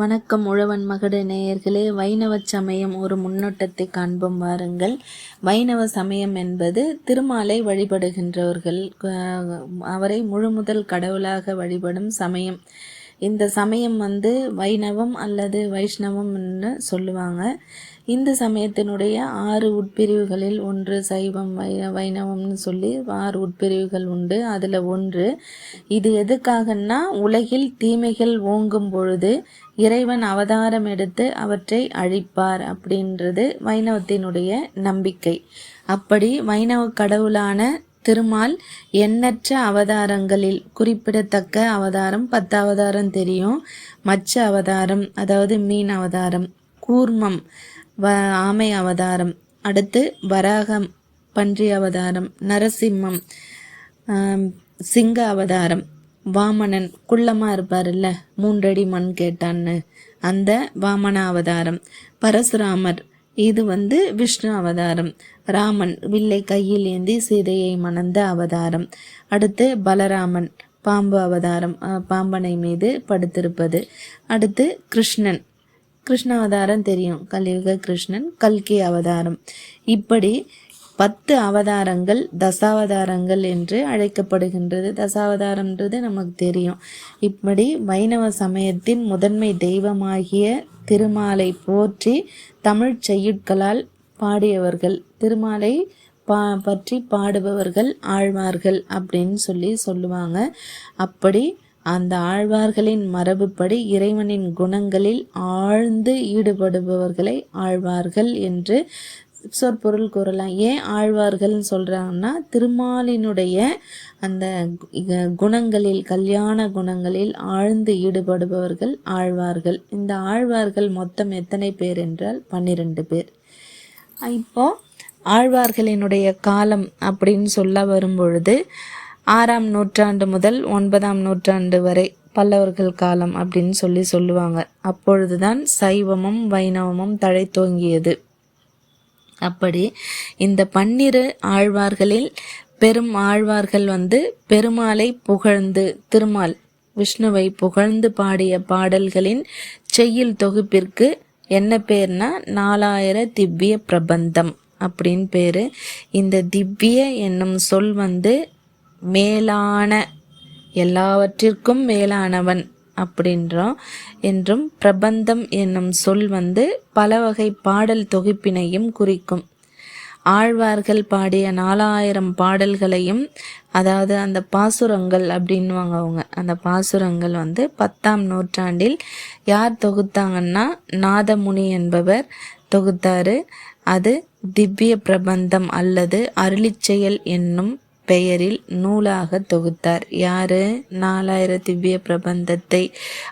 வணக்கம் உழவன் மகட நேயர்களே. வைணவ சமயம் ஒரு முன்னோட்டத்தை காண்போம் வாருங்கள். வைணவ சமயம் என்பது திருமாலை வழிபடுகின்றவர்கள் அவரை அவரை முழுமுதல் கடவுளாக வழிபடும் சமயம். இந்த சமயம் வந்து வைணவம் அல்லது வைஷ்ணவம்னு சொல்லுவாங்க. இந்து சமயத்தினுடைய ஆறு உட்பிரிவுகளில் ஒன்று சைவம் வை வைணவம்னு சொல்லி ஆறு உட்பிரிவுகள் உண்டு. அதில் ஒன்று இது எதுக்காகன்னா உலகில் தீமைகள் ஓங்கும் பொழுது இறைவன் அவதாரம் எடுத்து அவற்றை அழிப்பார் அப்படின்றது வைணவத்தினுடைய நம்பிக்கை. அப்படி வைணவ கடவுளான திருமால் எண்ணற்ற அவதாரங்களில் குறிப்பிடத்தக்க அவதாரம் பத்து அவதாரம் தெரியும் மச்ச அவதாரம் அதாவது மீன் அவதாரம் கூர்மம் வ ஆமை அவதாரம். அடுத்து வராகம் பன்றி அவதாரம் நரசிம்மம் சிங்க அவதாரம். வாமனன் குள்ளமாக இருப்பார்ல மூன்றடி மண் கேட்டான்னு. அந்த வாமன அவதாரம். பரசுராமர் இது வந்து விஷ்ணு அவதாரம். ராமன் வில்லை கையில் ஏந்தி சீதையை மணந்த அவதாரம். அடுத்து பலராமன் பாம்பு அவதாரம் பாம்பனை மீது படுத்திருப்பது. அடுத்து கிருஷ்ணன் கிருஷ்ண அவதாரம் தெரியும். கலியுக கிருஷ்ணன் கல்கி அவதாரம். இப்படி பத்து அவதாரங்கள் தசாவதாரங்கள் என்று அழைக்கப்படுகின்றது. தசாவதாரம்ன்றது நமக்கு தெரியும். இப்படி வைணவ சமயத்தின் முதன்மை தெய்வமாகிய திருமாலை போற்றி தமிழ் செய்யுட்களால் பாடியவர்கள் திருமாலை பா பற்றி பாடுபவர்கள் ஆழ்வார்கள் அப்படின்னு சொல்லி சொல்லுவாங்க. அப்படி அந்த ஆழ்வார்களின் மரபுப்படி இறைவனின் குணங்களில் ஆழ்ந்து ஈடுபடுபவர்களை ஆழ்வார்கள் என்று சொற்பொருள் கூறலாம். ஏன் ஆழ்வார்கள்னு சொல்கிறாங்கன்னா திருமாலினுடைய அந்த குணங்களில் கல்யாண குணங்களில் ஆழ்ந்து ஈடுபடுபவர்கள் ஆழ்வார்கள். இந்த ஆழ்வார்கள் மொத்தம் எத்தனை பேர் என்றால் பன்னிரண்டு பேர். இப்போ ஆழ்வார்களினுடைய காலம் அப்படின்னு சொல்ல வரும்பொழுது ஆறாம் நூற்றாண்டு முதல் ஒன்பதாம் நூற்றாண்டு வரை பல்லவர்கள் காலம் அப்படின்னு சொல்லி சொல்லுவாங்க. அப்பொழுதுதான் சைவமும் வைணவமும் தழைத்தோங்கியது அப்படி இந்த பன்னிரு ஆழ்வார்களில் பெரும் ஆழ்வார்கள் வந்து பெருமாளை புகழ்ந்து திருமால் விஷ்ணுவை புகழ்ந்து பாடிய பாடல்களின் செய்யுள் தொகுப்பிற்கு என்ன பேர்னா நாலாயிர திவ்ய பிரபந்தம் அப்படின்னு பேர். இந்த திவ்ய என்னும் சொல் வந்து மேலான எல்லாவற்றிற்கும் மேலானவன் அப்படின்றோம் என்றும் பிரபந்தம் என்னும் சொல் வந்து பல வகை பாடல் தொகுப்பினையும் குறிக்கும். ஆழ்வார்கள் பாடிய நாலாயிரம் பாடல்களையும் அதாவது அந்த பாசுரங்கள் அப்படின்வாங்க அவங்க அந்த பாசுரங்கள் வந்து பத்தாம் நூற்றாண்டில் யார் தொகுத்தாங்கன்னா நாதமுனி என்பவர் தொகுத்தாரு. அது திவ்ய பிரபந்தம் அல்லது அருளிச்செயல் என்னும் பெயரில் நூலாக தொகுத்தார். யாரு? நாலாயிர திவ்ய பிரபந்தத்தை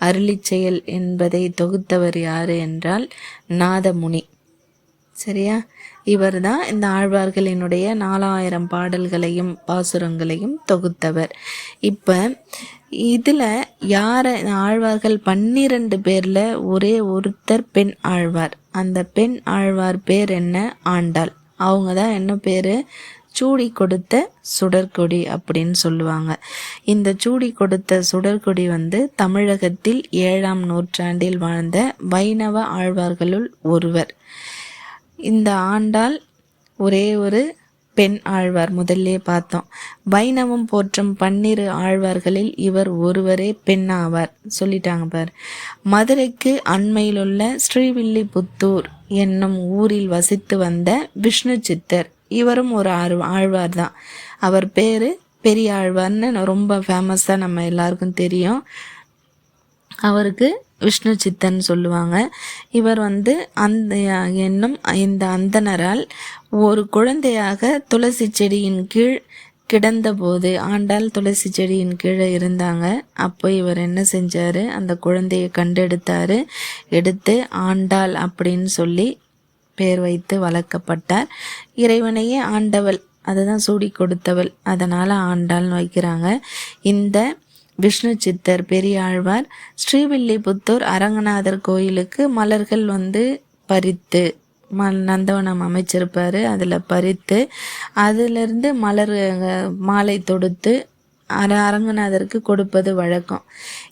அருளிச்செயல் என்பதை தொகுத்தவர் யாரு என்றால் நாதமுனி. சரியா? இவர்தான் இந்த ஆழ்வார்களினுடைய நாலாயிரம் பாடல்களையும் பாசுரங்களையும் தொகுத்தவர். இப்போ இதில் யாரை ஆழ்வார்கள் பன்னிரண்டு பேரில் ஒரே ஒருத்தர் பெண் ஆழ்வார். அந்த பெண் ஆழ்வார் பேர் என்ன? ஆண்டாள். அவங்க தான் என்ன பேர்? சூடி கொடுத்த சுடற்கொடி அப்படின்னு சொல்லுவாங்க. இந்த சூடி கொடுத்த சுடற்கொடி வந்து தமிழகத்தில் ஏழாம் நூற்றாண்டில் வாழ்ந்த வைணவ ஆழ்வார்களுள் ஒருவர். இந்த ஆண்டாள் ஒரே ஒரு பெண் ஆழ்வார் முதல்லே பார்த்தோம். வைணவம் போற்றும் பன்னிரு ஆழ்வார்களில் இவர் ஒருவரே பெண் ஆவார் சொல்லிட்டாங்க பார். மதுரைக்கு அண்மையிலுள்ள ஸ்ரீவில்லிபுத்தூர் என்னும் ஊரில் வசித்து வந்த விஷ்ணு சித்தர் இவரும் ஒரு ஆழ் ஆழ்வார் தான். அவர் பேர் பெரிய ஆழ்வார்னு ரொம்ப ஃபேமஸாக நம்ம எல்லாருக்கும் தெரியும். அவருக்கு விஷ்ணு சித்தன் சொல்லுவாங்க. இவர் வந்து அந்த என்னும் இந்த அந்தணரால் ஒரு குழந்தையாக துளசி செடியின் கீழ் கிடந்தபோது ஆண்டாள் துளசி செடியின் கீழே இருந்தாங்க. அப்போ இவர் என்ன செஞ்சார்? அந்த குழந்தையை கண்டெடுத்தார். எடுத்து ஆண்டாள் அப்படின்னு சொல்லி பெயர் வைத்து வளர்க்கப்பட்டார். இறைவனையே ஆண்டவள் அதுதான் சூடி கொடுத்தவள். அதனால் ஆண்டாள்னு வைக்கிறாங்க. இந்த விஷ்ணு சித்தர் பெரியாழ்வார் ஸ்ரீவில்லிபுத்தூர் அரங்கநாதர் கோயிலுக்கு மலர்கள் வந்து பறித்து ம நந்தவனம் அமைச்சிருப்பார். அதில் பறித்து அதிலிருந்து மலர் மாலை தொடுத்து அர அரங்கநாதருக்கு கொடுப்பது வழக்கம்.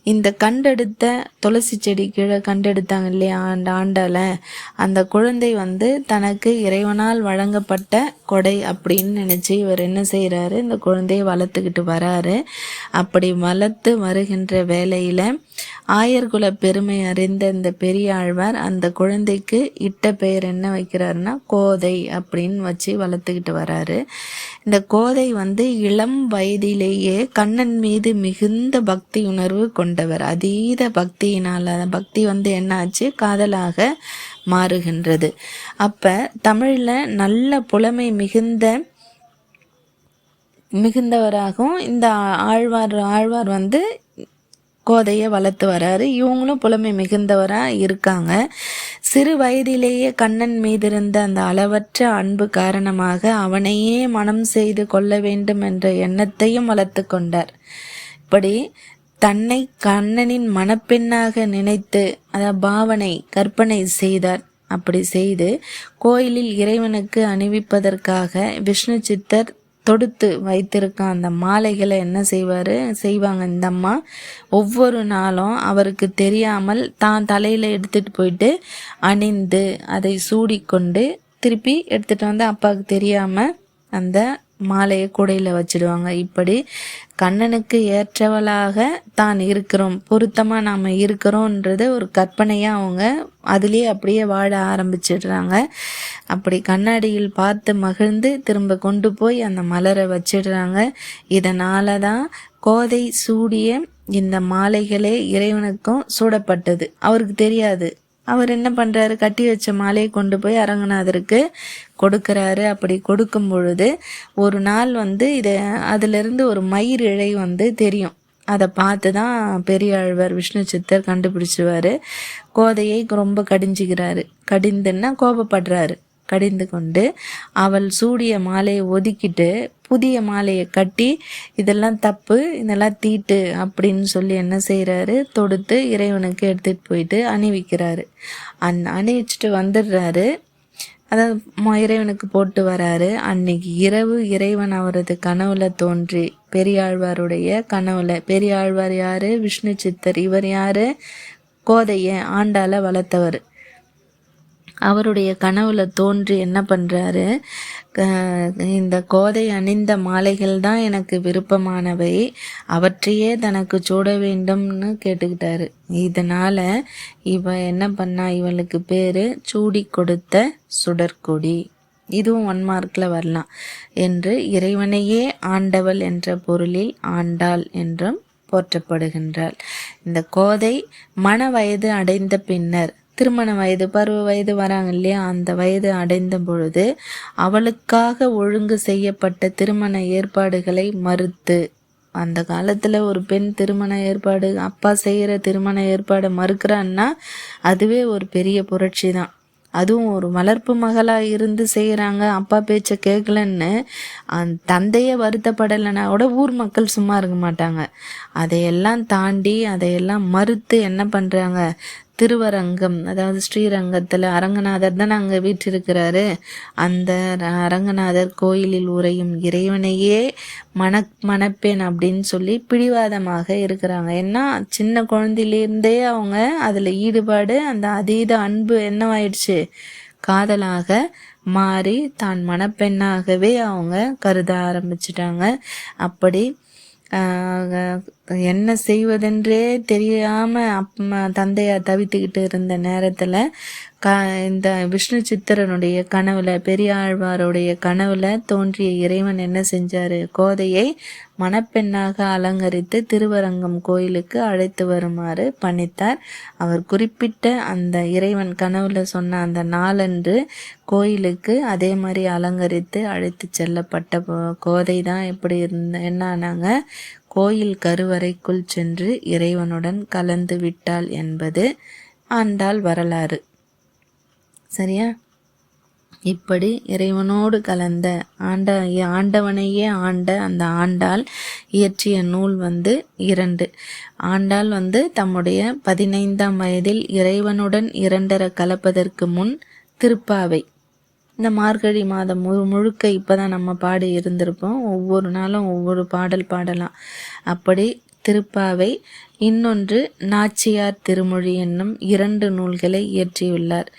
இந்த கண்டெடுத்த துளசி செடி கீழே கண்டெடுத்தாங்க இல்லையா? அந்த ஆண்டால அந்த குழந்தை வந்து தனக்கு இறைவனால் வழங்கப்பட்ட கொடை அப்படின்னு நினச்சி இவர் என்ன செய்கிறாரு இந்த குழந்தையை வளர்த்துக்கிட்டு வராரு. அப்படி வளர்த்து வருகின்ற வேலையில் ஆயர்குல பெருமை அறிந்த இந்த பெரியாழ்வார் அந்த குழந்தைக்கு இட்ட பெயர் என்ன வைக்கிறாருன்னா கோதை அப்படின்னு வச்சு வளர்த்துக்கிட்டு வராரு. இந்த கோதை வந்து இளம் வயதிலேயே கண்ணன் மீது மிகுந்த பக்தி உணர்வு கொண்டவர் அதீத பக்தியினால் பக்தி வந்து என்னாச்சு? காதலாக மாறுகின்றது. அப்போ தமிழில் நல்ல புலமை மிகுந்த மிகுந்தவராகவும் இந்த ஆழ்வார் ஆழ்வார் வந்து கோதையை வளர்த்து வராரு. இவங்களும் புலமை மிகுந்தவராக இருக்காங்க. சிறு வயதிலேயே கண்ணன் மீதிருந்த அந்த அளவற்ற அன்பு காரணமாக அவனையே மனம் செய்து கொள்ள வேண்டும் என்ற எண்ணத்தையும் வளர்த்து கொண்டார். இப்படி தன்னை கண்ணனின் மணப்பெண்ணாக நினைத்து அத பாவனை கற்பனை செய்தார். அப்படி செய்து கோயிலில் இறைவனுக்கு அணிவிப்பதற்காக விஷ்ணு சித்தர் தொடுத்து வைத்திருக்க அந்த மாலைகளை என்ன செய்வார்? செய்வாங்க. இந்த அம்மா ஒவ்வொரு நாளும் அவருக்கு தெரியாமல் தான் தலையில் எடுத்துகிட்டு போயிட்டு அணிந்து அதை சூடிக்கொண்டு திருப்பி எடுத்துகிட்டு வந்து அப்பாவுக்கு தெரியாமல் அந்த மாலையை கூடையில் வச்சிடுவாங்க. இப்படி கண்ணனுக்கு ஏற்றவளாக தான் இருக்கிறோம். பொருத்தமாக நாம் இருக்கிறோன்றது ஒரு கற்பனையாக அவங்க அதுலேயே அப்படியே வாழ ஆரம்பிச்சிடுறாங்க. அப்படி கண்ணாடியில் பார்த்து மகிழ்ந்து திரும்ப கொண்டு போய் அந்த மலரை வச்சிடுறாங்க. இதனால தான் கோதை சூடிய இந்த மாலைகளே இறைவனுக்கும் சூடப்பட்டது. அவருக்கு தெரியாது. அவர் என்ன பண்ணுறாரு கட்டி வச்ச மாலையை கொண்டு போய் அரங்கநாதருக்கு கொடுக்குறாரு. அப்படி கொடுக்கும் பொழுது ஒரு நாள் வந்து இதை அதிலிருந்து ஒரு மயிர் இழை வந்து தெரியும். அதை பார்த்து தான் பெரியாழ்வார் விஷ்ணு சித்தர் கண்டுபிடிச்சிருவார். கோதையை ரொம்ப கடிஞ்சிக்கிறாரு. கடிந்துன்னா கோபப்படுறாரு. கடிந்து கொண்டு அவள் சூடிய மாலையை ஒதுக்கிட்டு புதிய மாலையை கட்டி இதெல்லாம் தப்பு இதெல்லாம் தீட்டு அப்படின்னு சொல்லி என்ன செய்கிறாரு தொடுத்து இறைவனுக்கு எடுத்துகிட்டு போயிட்டு அணிவிக்கிறாரு. அந் அணிவிச்சிட்டு வந்துடுறாரு. அதாவது இறைவனுக்கு போட்டு வராரு. அன்னைக்கு இரவு இறைவன் அவரது கனவுல தோன்றி பெரியாழ்வாருடைய கனவுல பெரியாழ்வார் யாரு? விஷ்ணு சித்தர் இவர் யாரு? கோதைய ஆண்டால வளர்த்தவர். அவருடைய கனவுல தோன்றி என்ன பண்ணுறாரு இந்த கோதை அணிந்த மாலைகள் தான் எனக்கு விருப்பமானவை. அவற்றையே தனக்கு சூட வேண்டும்னு கேட்டுக்கிட்டாரு. இதனால் இவ என்ன பண்ணா? இவளுக்கு பேர் சூடி கொடுத்த சுடற்கொடி. இதுவும் ஒன் மார்க்கில் வரலாம். என்று இறைவனையே ஆண்டவள் என்ற பொருளில் ஆண்டாள் என்றும் போற்றப்படுகின்றாள். இந்த கோதை மன வயது அடைந்த பின்னர் திருமண வயது பருவ வயது வராங்க இல்லையா? அந்த வயது அடைந்த பொழுது அவளுக்காக ஒழுங்கு செய்யப்பட்ட திருமண ஏற்பாடுகளை மறுத்து. அந்த காலத்தில் ஒரு பெண் திருமண ஏற்பாடு அப்பா செய்கிற திருமண ஏற்பாடை மறுக்கிறான்னா அதுவே ஒரு பெரிய புரட்சி தான். அதுவும் ஒரு வளர்ப்பு மகளாக இருந்து செய்கிறாங்க அப்பா பேச்சை கேட்கலன்னு அந்த தந்தையே வருத்தப்படலைன்னா கூட ஊர் மக்கள் சும்மா இருக்க மாட்டாங்க. அதையெல்லாம் தாண்டி அதையெல்லாம் மறுத்து என்ன பண்ணுறாங்க திருவரங்கம் அதாவது ஸ்ரீரங்கத்தில் அரங்கநாதர் தான் அங்கே வீற்றிருக்கிறாரு. அந்த அரங்கநாதர் கோயிலில் உரையும் இறைவனையே மன மணப்பேன் அப்படின்னு சொல்லி பிடிவாதமாக இருக்கிறாங்க. ஏன்னா சின்ன குழந்தையிலேருந்தே அவங்க அதில் ஈடுபாடு அந்த அதீத அன்பு என்னவாயிடுச்சு? காதலாக மாறி தான் மணப்பெண்ணாகவே அவங்க கருத ஆரம்பிச்சிட்டாங்க. அப்படி என்ன செய்வதென்றே தெரியாமல் அம்மா தந்தையார் தவித்துக்கிட்டு இருந்த நேரத்தில் க இந்த விஷ்ணு சித்திரனுடைய கனவுல பெரியாழ்வாருடைய கனவுல தோன்றிய இறைவன் என்ன செஞ்சார்? கோதையை மணப்பெண்ணாக அலங்கரித்து திருவரங்கம் கோயிலுக்கு அழைத்து வருமாறு பணித்தார். அவர் குறிப்பிட்ட அந்த இறைவன் கனவுல சொன்ன அந்த நாளன்று கோயிலுக்கு அதே மாதிரி அலங்கரித்து அழைத்து செல்லப்பட்ட கோதை தான் எப்படி இருந்த என்னானாங்க கோயில் கருவறைக்குள் சென்று இறைவனுடன் கலந்து விட்டாள் என்பது ஆண்டாள் வரலாறு. சரியா? இப்படி இறைவனோடு கலந்த ஆண்ட ஆண்டவனையே ஆண்ட அந்த ஆண்டாள் இயற்றிய நூல் வந்து இரண்டு. ஆண்டாள் வந்து தம்முடைய பதினைந்தாம் வயதில் இறைவனுடன் இரண்டர கலப்பதற்கு முன் திருப்பாவை. இந்த மார்கழி மாதம் முழு முழுக்க இப்போ தான் நம்ம பாடி இருந்திருப்போம். ஒவ்வொரு நாளும் ஒவ்வொரு பாடல் பாடலாம். அப்படி திருப்பாவை இன்னொன்று நாச்சியார் திருமொழி என்னும் இரண்டு நூல்களை இயற்றியுள்ளார்.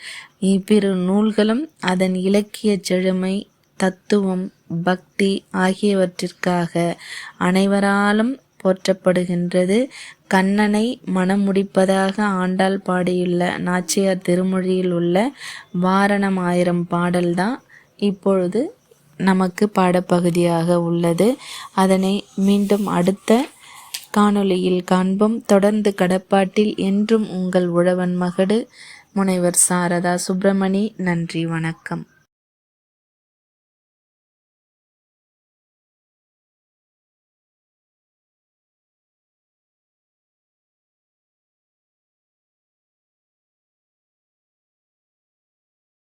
இவ்விரு நூல்களும் அதன் இலக்கிய செழுமை தத்துவம் பக்தி ஆகியவற்றிற்காக அனைவராலும் போற்றப்படுகின்றது. கண்ணனை மணமுடிப்பதாக ஆண்டாள் பாடியுள்ள நாச்சியார் திருமொழியில் உள்ள வாரணம் ஆயிரம் பாடல்தான் இப்பொழுது நமக்கு பாடப்பகுதியாக உள்ளது. அதனை மீண்டும் அடுத்த காணொளியில் காண்போம். தொடர்ந்து கடப்பாட்டில் என்றும் உங்கள் உழவன் மகடு முனைவர் சாரதா சுப்பிரமணி நன்றி வணக்கம்.